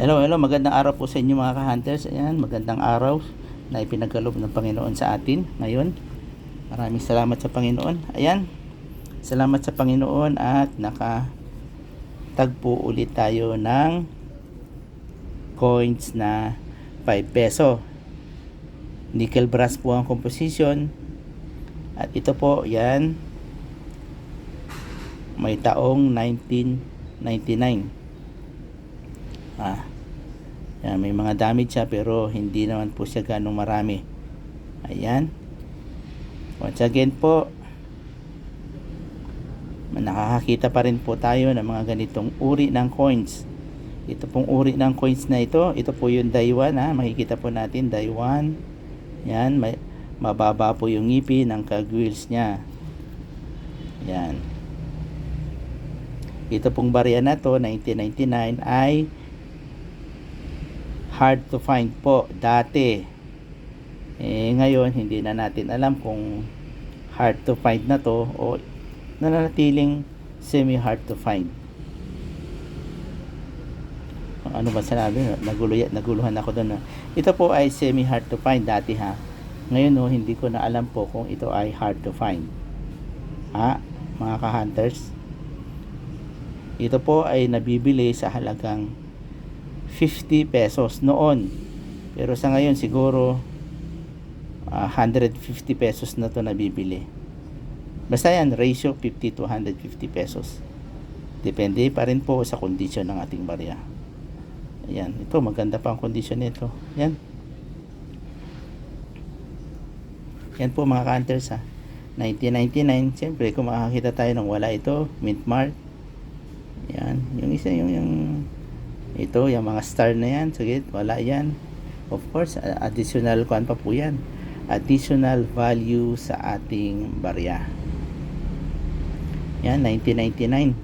Hello, hello. Magandang araw po sa inyo mga ka-hunters. Ayan, magandang araw na ipinagkaloob ng Panginoon sa atin ngayon. Maraming salamat sa Panginoon. Ayan, salamat sa Panginoon at nakatagpo ulit tayo ng coins na 5 peso. Nickel brass po ang composition. At ito po, yan, may taong 1999. Ah, yan, may mga damage siya pero hindi naman po siya ganong marami. Ayan. Once again po, nakakakita pa rin po tayo ng mga ganitong uri ng coins. Ito pong uri ng coins na ito, ito po yung Daiwan ha, makikita po natin Daiwan. Yan, may, mababa po yung ngipin ng kagwheels niya. Yan. Ito pong barya na to, 1999 ay hard to find po dati. Eh, ngayon, hindi na natin alam kung hard to find na to o nananatiling semi hard to find. Ano ba sinabi? Nagulo, naguluhan ako doon. Ito po ay semi hard to find dati ha. Ngayon no, hindi ko na alam po kung ito ay hard to find. Ha? Mga ka-hunters. Ito po ay nabibili sa halagang 50 pesos noon. Pero sa ngayon siguro ah, 150 pesos na to nabibili. Basta yan, ratio 50 to 150 pesos. Depende pa rin po sa kondisyon ng ating barya. Ayan, ito maganda pa ang kondisyon nito. Yan. Yan po mga counters ha. 1999, siyempre kung makakita tayo ng wala ito, mint mark. Yan, yung isa yung yung ito, yung mga star na yan, sige, wala yan. Of course, additional kuan pa po yan. Additional value sa ating barya. Yan, 1999.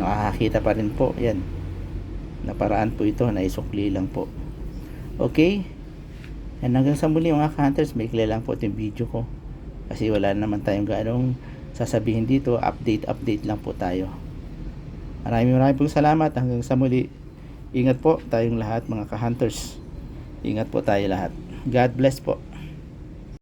Nakakakita pa rin po, yan. Naparaan po ito, naisukli lang po. Okay? Yan, hanggang sa muli mga hunters, may lang po itong video ko. Kasi wala naman tayong ganong sasabihin dito, update, update lang po tayo. Maraming maraming pong salamat. Hanggang sa muli. Ingat po tayong lahat mga ka-hunters. Ingat po tayo lahat. God bless po.